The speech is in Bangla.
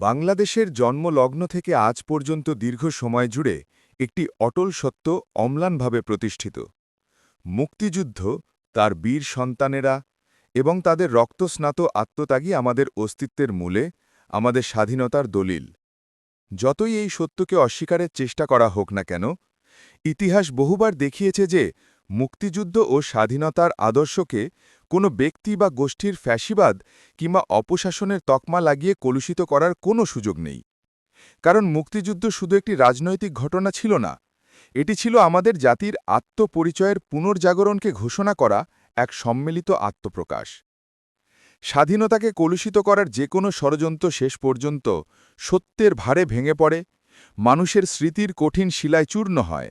বাংলাদেশের জন্মলগ্ন থেকে আজ পর্যন্ত দীর্ঘ সময় জুড়ে একটি অটল সত্য অম্লানভাবে প্রতিষ্ঠিত। মুক্তিযুদ্ধ, তার বীর সন্তানেরা এবং তাদের রক্তস্নাত আত্মত্যাগী আমাদের অস্তিত্বের মূলে, আমাদের স্বাধীনতার দলিল। যতই এই সত্যকে অস্বীকারের চেষ্টা করা হোক না কেন, ইতিহাস বহুবার দেখিয়েছে যে মুক্তিযুদ্ধ ও স্বাধীনতার আদর্শকে কোনো ব্যক্তি বা গোষ্ঠীর ফ্যাসিবাদ কিংবা অপশাসনের তকমা লাগিয়ে কলুষিত করার কোনো সুযোগ নেই। কারণ মুক্তিযুদ্ধ শুধু একটি রাজনৈতিক ঘটনা ছিল না, এটি ছিল আমাদের জাতির আত্মপরিচয়ের পুনর্জাগরণকে ঘোষণা করা এক সম্মিলিত আত্মপ্রকাশ। স্বাধীনতাকে কলুষিত করার যে কোনো ষড়যন্ত্র শেষ পর্যন্ত সত্যের ভারে ভেঙে পড়ে, মানুষের স্মৃতির কঠিন শিলায় চূর্ণ হয়।